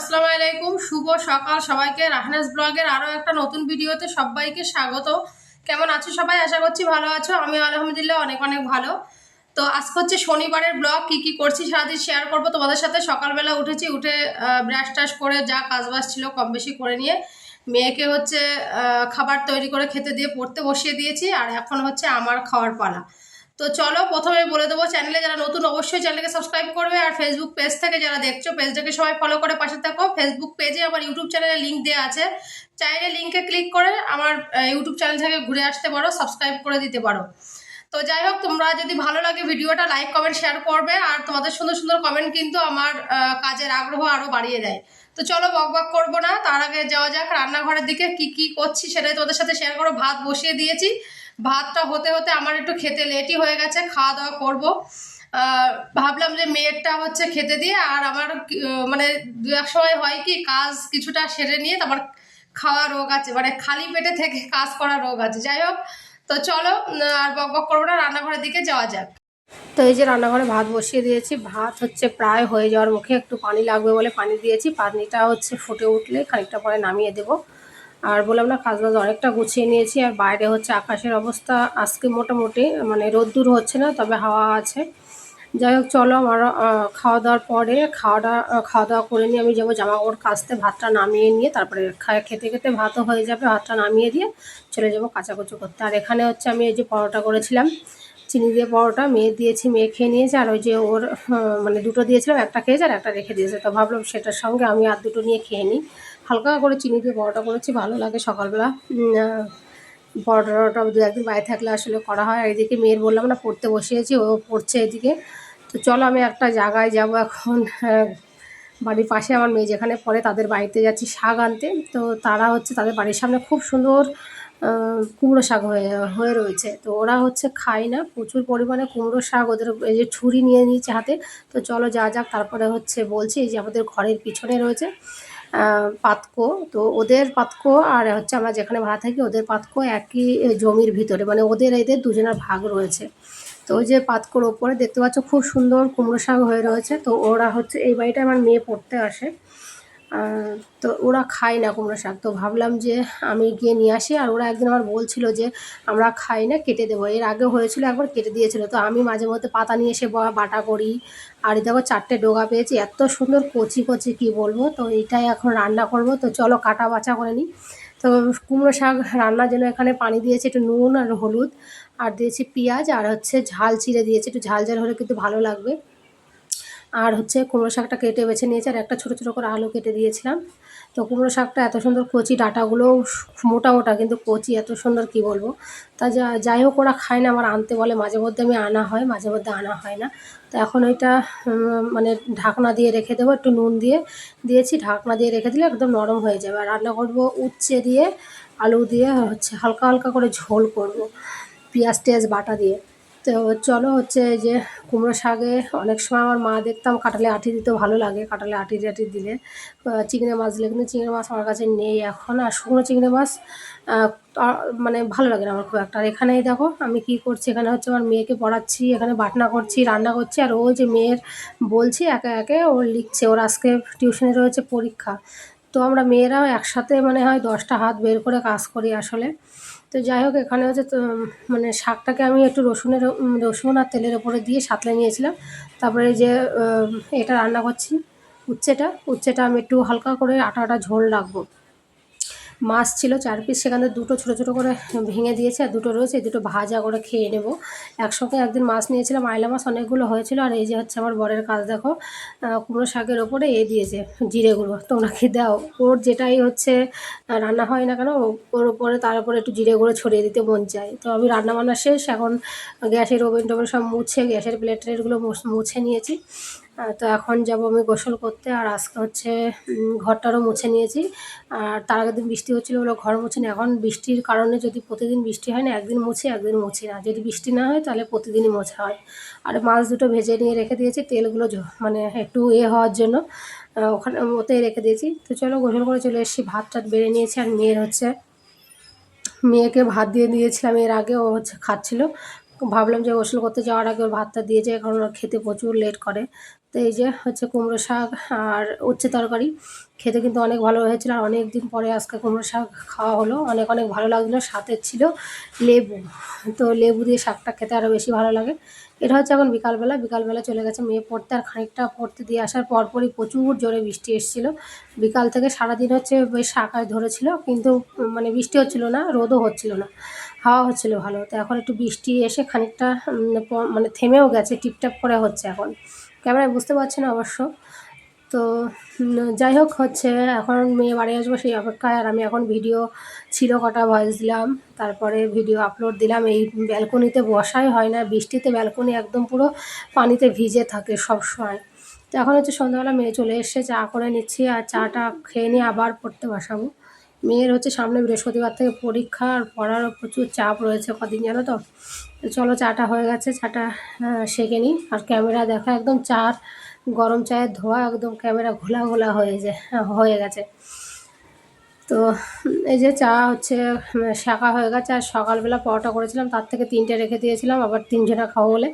আসসালামু আলাইকুম, শুভ সকাল সবাইকে। রাহনাস ব্লগের আরও একটা নতুন ভিডিওতে সবাইকে স্বাগত। কেমন আছো সবাই? আশা করছি ভালো আছো। আমি আলহামদুলিল্লাহ অনেক অনেক ভালো। তো আজকে হচ্ছে শনিবারের ব্লগ, কি কি করছি সারাদিন শেয়ার করব। তোমাদের সাথে সকালবেলা উঠেছি, উঠে ব্রাশ টাশ করে যা কাজবাজ ছিল কম বেশি করে নিয়ে মেয়েকে হচ্ছে খাবার তৈরি করে খেতে দিয়ে পড়তে বসিয়ে দিয়েছি। আর এখন হচ্ছে আমার খাওয়ার পালা। তো চলো প্রথমে বলে দেবো চ্যানেলে যারা নতুন অবশ্যই চ্যানেলকে সাবস্ক্রাইব করবে আর ফেসবুক পেজ থেকে যারা দেখছ পেজটাকে সবাই ফলো করে পাশে থাকো। ফেসবুক পেজে আমার ইউটিউব চ্যানেলে লিঙ্ক দেওয়া আছে। চাইলে লিঙ্কে ক্লিক করে আমার ইউটিউব চ্যানেল থেকে ঘুরে আসতে পারো সাবস্ক্রাইব করে দিতে পারো। তো যাই হোক, তোমরা যদি ভালো লাগে ভিডিওটা লাইক কমেন্ট শেয়ার করবে আর তোমাদের সুন্দর সুন্দর কমেন্ট কিন্তু আমার কাজের আগ্রহ আরও বাড়িয়ে দেয়। তো চলো বক বক করব না, তার আগে যাওয়া যাক রান্নাঘরের দিকে কি কি করছি সেটাই তোমাদের সাথে শেয়ার করো। ভাত বসিয়ে দিয়েছি। ভাতটা হতে হতে আমার একটু খেতে লেটই হয়ে গেছে, খাওয়া দাওয়া করব। ভাবলাম যে মেয়েরটা হচ্ছে খেতে দিয়ে আর আমার মানে দু এক সময় হয় কি, কাজ কিছুটা সেরে নিয়ে তারপর খাওয়া রোগ আছে মানে খালি পেটে থেকে কাজ করা রোগ আছে। যাই হোক, তো চলো আর বক বক করব না, রান্নাঘরের দিকে যাওয়া যাক। তো এই যে রান্নাঘরে ভাত বসিয়ে দিয়েছি, ভাত হচ্ছে প্রায় হয়ে যাওয়ার মুখে একটু পানি লাগবে বলে পানি দিয়েছি, পানিটা হচ্ছে ফুটে উঠলে খানিকটা পরে নামিয়ে দেবো। আর বললাম না কাজ বাজ অনেকটা গুছিয়ে নিয়েছি। আর বাইরে হচ্ছে আকাশের অবস্থা আজকে মোটামুটি মানে রোদ্দুর হচ্ছে না তবে হাওয়া আছে। যাই হোক চলো আমার খাওয়া দাওয়ার পরে খাওয়াটা আহ, খাওয়া দাওয়া করে নিয়ে আমি যাব জামা কাপড় কাচতে ভাতটা নামিয়ে নিয়ে তারপরে খা- খেতে খেতে ভাতও হয়ে যাবে ভাতটা নামিয়ে দিয়ে চলে যাব কাচাকুচি করতে। আর এখানে হচ্ছে আমি এই যে পরোটা করেছিলাম চিনি দিয়ে পরোটা মেয়ে দিয়েছি মেয়ে খেয়ে নিয়েছে আর ওই যে ওর মানে দুটো দিয়েছিলাম একটা খেয়েছে আর একটা রেখে দিয়েছে। তো ভাবলাম সেটার সঙ্গে আমি আর দুটো নিয়ে খেয়ে নিই। হালকা করে চিনি দিয়ে পরোটা করেছি, ভালো লাগে সকালবেলা। পরোটা দু একদিন বাইরে থাকলে আসলে করা হয়। এদিকে মেয়ের বললাম না, পড়তে বসিয়েছি, ও পড়ছে এদিকে। তো চলো আমি একটা জায়গায় যাব এখন বাড়ির পাশে আমার মেয়ে যেখানে পড়ে তাদের বাড়িতে যাচ্ছি শাক আনতে। তো তারা হচ্ছে তাদের বাড়ির সামনে খুব সুন্দর কুমড়ো শাক হয়ে হয়ে রয়েছে। তো ওরা হচ্ছে খায় না, প্রচুর পরিমাণে কুমড়ো শাক ওদের, এই যে ছুরি নিয়ে নিয়েছে হাতে। তো চলো যা যাক, তারপরে হচ্ছে বলছি এই যে আমাদের ঘরের পিছনে রয়েছে। পাতকো। তো ওদের পাতকো আর হচ্ছে আমরা যেখানে ভাড়া থাকি ওদের পাতকো একই জমির ভিতরে। মানে ওদের এদের দুজনের ভাগ রয়েছে। তো ওই যে পাতকোর ওপরে দেখতে পাচ্ছ খুব সুন্দর কুমড়ো শাক হয়ে রয়েছে। তো ওরা হচ্ছে এই বাড়িটা আমার মেয়ে পড়তে আসে। তো ওরা খায় না কুমড়ো শাক। তো ভাবলাম যে আমি গিয়ে নিয়ে আসি আর ওরা একদিন আমার বলছিল যে আমরা খাই না, কেটে দেবো। এর আগে হয়েছিল, একবার কেটে দিয়েছিল। তো আমি মাঝে মধ্যে পাতা নিয়ে এসে বাটা করি আর দেখো চারটে ডোগা পেয়েছি। এত সুন্দর কচি কচি কি বলব? তো এটাই এখন রান্না করব। তো চলো কাটা বাছা করে নিই। তো কুমড়ো শাক রান্নার জন্য এখানে পানি দিয়েছি একটু নুন আর হলুদ। আর দিয়েছি পেঁয়াজ আর হচ্ছে ঝাল চিড়ে দিয়েছি। একটু ঝাল ঝাল হলে কিন্তু ভালো লাগবে। আর হচ্ছে কুমড়ো শাকটা কেটে বেছে নিয়েছি আর একটা ছোটো ছোটো করে আলু কেটে দিয়েছিলাম। তো কুমড়ো শাকটা এত সুন্দর কচি ডাঁটাগুলোও মোটা মোটা, কিন্তু কচি এত সুন্দর কি বলব? তা যা, যাই হোক ওরা খায় না, আমার আনতে বলে, মাঝে মধ্যে আমি আনা হয়, মাঝে মধ্যে আনা হয় না। তো এখন ওইটা মানে ঢাকনা দিয়ে রেখে দেবো, একটু নুন দিয়ে, দিয়েছি, ঢাকনা দিয়ে রেখে দিলে একদম নরম হয়ে যাবে। আর রান্না করব উচ্ছে দিয়ে, আলু দিয়ে, হচ্ছে হালকা হালকা করে ঝোল করব, পেঁয়াজ টেয়াজ বাটা দিয়ে। তো চলো হচ্ছে যে কুমড়ো শাকে অনেক সময় আমার মা দেখতাম কাঁঠালে আঁটি দিতে ভালো লাগে, কাঁঠালে আঁটি টাটি দিলে। চিংড়ি মাছ দিলে কিন্তু চিংড়ি মাছ আমার কাছে নেই এখন। আর শুকনো চিংড়ি মাছ মানে ভালো লাগে না আমার খুব একটা। আর এখানেই দেখো আমি কি করছি, এখানে হচ্ছে আমার মেয়েকে পড়াচ্ছি, এখানে বাটনা করছি, রান্না করছি। আর ও যে মেয়ের বলছি, একে একে ও লিখছে, ওর আজকে টিউশনে রয়েছে পরীক্ষা। তো আমরা মেয়েরাও একসাথে মানে হয় দশটা হাত বের করে কাজ করি আসলে। তো যাই হোক, এখানে হচ্ছে মানে শাকটাকে আমি একটু রসুনের রসুন আর তেলের ওপরে দিয়ে সাঁতলে নিয়েছিলাম। তারপরে যে এটা রান্না করছি, উচ্ছেটা। উচ্ছেটা আমি একটু হালকা করে আটা আটা ঝোল রাখব। মাছ ছিল, চার পিস সেখানে দুটো ছোটো ছোটো করে ভেঙে দিয়েছে, আর দুটো রয়েছে দুটো ভাজা করে খেয়ে নেব। একসঙ্গে একদিন মাছ নিয়েছিলাম, আইলা মাছ অনেকগুলো হয়েছিল, আর এই যে হচ্ছে আমার বরের কাজ, দেখো কুমড়ো শাকের ওপরে এ দিয়েছে, জিরে গুঁড়ো। তোমরা কি দাও, ওর যেটাই হচ্ছে রান্না হয় না কেন, ওর ওপরে, তার উপরে একটু জিরে গুঁড়ো ছড়িয়ে দিতে মন চায়। তো আমি রান্না বান্না শেষ, এখন গ্যাসের ওভেন টোভেন সব মুছে, গ্যাসের প্লেট ট্লেটগুলো মুছ- নিয়েছি। তো এখন যাব আমি গোসল করতে, আর আজকে হচ্ছে ঘরটারও মুছে নিয়েছি। আর তার আগের দিন বৃষ্টি হচ্ছিল বলে ঘর মুছে না। এখন বৃষ্টির কারণে যদি প্রতিদিন বৃষ্টি হয় না, একদিন মুছি একদিন মুছি না। যদি বৃষ্টি না হয়, তাহলে প্রতিদিনই মোছা হয়। আর মাছ দুটো ভেজে নিয়ে রেখে দিয়েছি, তেলগুলো মানে একটু এ হওয়ার জন্য ওখানে ওতেই রেখে দিয়েছি। তো চলো গোসল করে চলে এসেছি, ভাত টাত বেড়ে নিয়েছি। আর মেয়ের হচ্ছে, মেয়েকে ভাত দিয়ে দিয়েছিলাম এর আগে, ও হচ্ছে খাচ্ছিল। ভাবলাম যে গোসল করতে যাওয়ার আগে ওর ভাতটা দিয়ে যায় কারণ ওর খেতে প্রচুর লেট করে। তো এই যে হচ্ছে কুমড়ো শাক আর উচ্ছে তরকারি। খেতে কিন্তু অনেক ভালো হয়েছিল আর অনেক দিন পরে আজকে কুমড়ো শাক খাওয়া হলো। অনেক অনেক ভালো লাগছিল সাথে ছিল লেবু। তো লেবু দিয়ে শাকটা খেতে আরও বেশি ভালো লাগে। এটা হচ্ছে এখন বিকালবেলা বিকালবেলা চলে গেছে, মেয়ে পড়তে আর খানিকটা পড়তে দিয়ে আসার পরপরই প্রচুর জোরে বৃষ্টি এসেছিল। বিকাল থেকে সারাদিন হচ্ছে বেশ আকাশ ধরেছিল, কিন্তু মানে বৃষ্টি হচ্ছিল না, রোদও হচ্ছিল না, হাওয়া হচ্ছিল ভালো। তো এখন একটু বৃষ্টি এসে খানিকটা মানে থেমেও গেছে, টিপটাপ করে হচ্ছে এখন। ক্যামেরায় বুঝতে পারছি না অবশ্য। তো যাই হোক হচ্ছে, এখন মেয়ে বাড়ি আসব সেই অপেক্ষায়, আর আমি এখন ভিডিও ছিল কটা ভয়েস দিলাম, তারপরে ভিডিও আপলোড দিলাম, এই ব্যালকনিতে বসাই হয় না, বৃষ্টিতে ব্যালকনি একদম পুরো পানিতে ভিজে থাকে সব সময়। তো এখন হচ্ছে সন্ধ্যাবেলা মেয়ে চলে এসছে, চা করে নিচ্ছি, আর চাটা খেয়ে নিয়ে আবার পড়তে বসাবো। মেয়ের হচ্ছে সামনে বৃহস্পতিবার থেকে পরীক্ষা, আর পড়ারও প্রচুর চাপ রয়েছে কদিন জানো তো? চলো চাটা হয়ে গেছে, চাটা সেঁকে নিই, আর ক্যামেরা দেখা, একদম চার গরম চায়ের ধোয়া একদম ক্যামেরা ঘোলা ঘোলা হয়ে যায়, হয়ে গেছে। তো এই যে চা হচ্ছে শাঁকা হয়ে গেছে। আর সকালবেলা পরোটা করেছিলাম, তার থেকে তিনটে রেখে দিয়েছিলাম, আবার তিনজনা খাব বলে।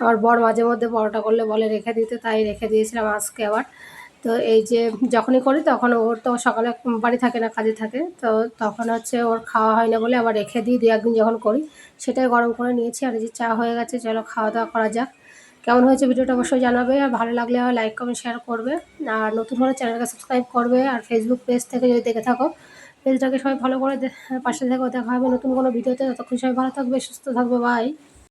আবার বর মাঝে মধ্যে পরোটা করলে বলে রেখে দিতে, তাই রেখে দিয়েছিলাম আজকে আবার। তো এই যে যখনই করি তখন ওর তো সকালে বাড়ি থাকে না, কাজে থাকে। তো তখন হচ্ছে ওর খাওয়া হয় না বলে আবার রেখে দিই, দু একদিন যখন করি, সেটাই গরম করে নিয়েছি। আর এই যে চা হয়ে গেছে, চলো খাওয়া দাওয়া করা যাক। কেমন হয়েছে ভিডিওটা অবশ্যই জানাবে, আর ভালো লাগলে লাইক কমেন্ট শেয়ার করবে। আর নতুন হলে চ্যানেলকে সাবস্ক্রাইব করবে, আর ফেসবুক পেজ থেকে যদি দেখে থাকো, পেজটাকে সবাই ফলো করে পাশে থেকে দেখা হবে নতুন কোনো ভিডিওতে। ততক্ষণ সবাই ভালো থাকবে, সুস্থ থাকবে বাই